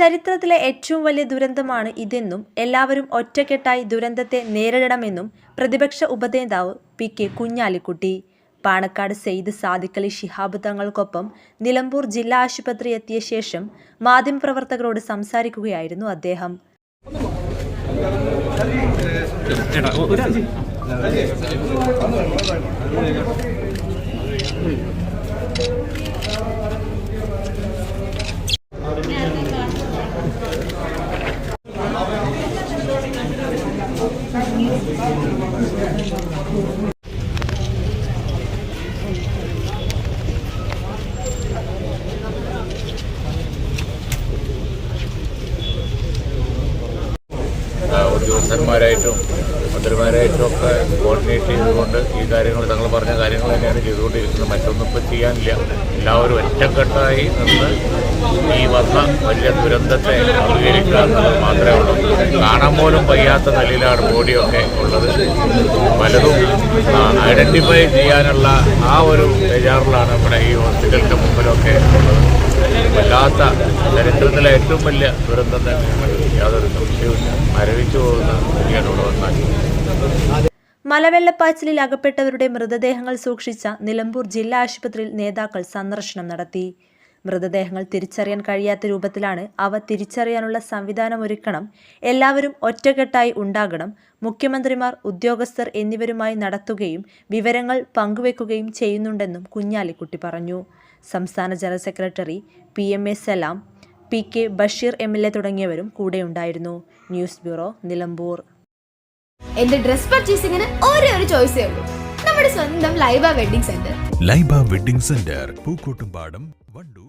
ചരിത്രത്തിലെ ഏറ്റവും വലിയ ദുരന്തമാണ് ഇതെന്നും എല്ലാവരും ഒറ്റക്കെട്ടായി ദുരന്തത്തെ നേരിടണമെന്നും പ്രതിപക്ഷ ഉപനേതാവ് പി കെ കുഞ്ഞാലിക്കുട്ടി. പാണക്കാട് സെയ്ദ് സാദിഖലി ശിഹാബ് തങ്ങൾക്കൊപ്പം നിലമ്പൂർ ജില്ലാ ആശുപത്രി എത്തിയ ശേഷം മാധ്യമപ്രവർത്തകരോട് സംസാരിക്കുകയായിരുന്നു അദ്ദേഹം. ഉദ്യോഗസ്ഥന്മാരായിട്ടും മന്ത്രിമാരായിട്ടും ഒക്കെ കോർഡിനേറ്റ് ചെയ്തുകൊണ്ട് ഈ കാര്യങ്ങൾ തങ്ങൾ പറഞ്ഞ കാര്യങ്ങൾ തന്നെയാണ് ചെയ്തുകൊണ്ടിരിക്കുന്നത്. മറ്റൊന്നും ഇപ്പോൾ ചെയ്യാനില്ല. എല്ലാവരും ഒറ്റക്കെട്ടായി നിന്ന് ഈ വന്ന വലിയ ദുരന്തത്തെ അഭികരിക്കുക എന്നുള്ളത് മാത്രമേ ഉള്ളൂ. കാണാൻ പോലും വയ്യാത്ത നിലയിലാണ് ബോഡിയൊക്കെ ഉള്ളത്. പലതും ഐഡന്റിഫൈ ചെയ്യാനുള്ള ആ ഒരു തയ്യാറിലാണ് ഇവിടെ ഈ ഹോസ്പിറ്റലിന്റെ മുമ്പിലൊക്കെ ഉള്ളത്. വല്ലാത്ത ചരിത്രത്തിലെ ഏറ്റവും വലിയ ദുരന്തം തന്നെയാണ് യാതൊരു സംശയവും മരവിച്ചു പോകുന്ന വന്നാൽ. മലവെള്ളപ്പാച്ചിലിൽ അകപ്പെട്ടവരുടെ മൃതദേഹങ്ങൾ സൂക്ഷിച്ച നിലമ്പൂർ ജില്ലാ ആശുപത്രിയിൽ നേതാക്കൾ സന്ദർശനം നടത്തി. മൃതദേഹങ്ങൾ തിരിച്ചറിയാൻ കഴിയാത്ത രൂപത്തിലാണ് അവ തിരിച്ചറിയാനുള്ള സംവിധാനം ഒരുക്കണം എല്ലാവരും ഒറ്റക്കെട്ടായി ഉണ്ടാകണം. മുഖ്യമന്ത്രിമാർ ഉദ്യോഗസ്ഥർ എന്നിവരുമായി നടത്തുകയും വിവരങ്ങൾ പങ്കുവെക്കുകയും ചെയ്യുന്നുണ്ടെന്നും കുഞ്ഞാലിക്കുട്ടി പറഞ്ഞു. സംസ്ഥാന general secretary P M A Salam P K Basheer M L A തുടങ്ങിയവരും കൂടെയുണ്ടായിരുന്നു. News bureau Nilambur. എന്റെ ഡ്രസ് പർച്ചേസിംഗിന് ഒരേ ഒരു ചോയ്സേ ഉള്ളൂ. നമ്മുടെ സ്വന്തം Laiba wedding centre. Laiba wedding centre Pookkottumpadam Wandoor.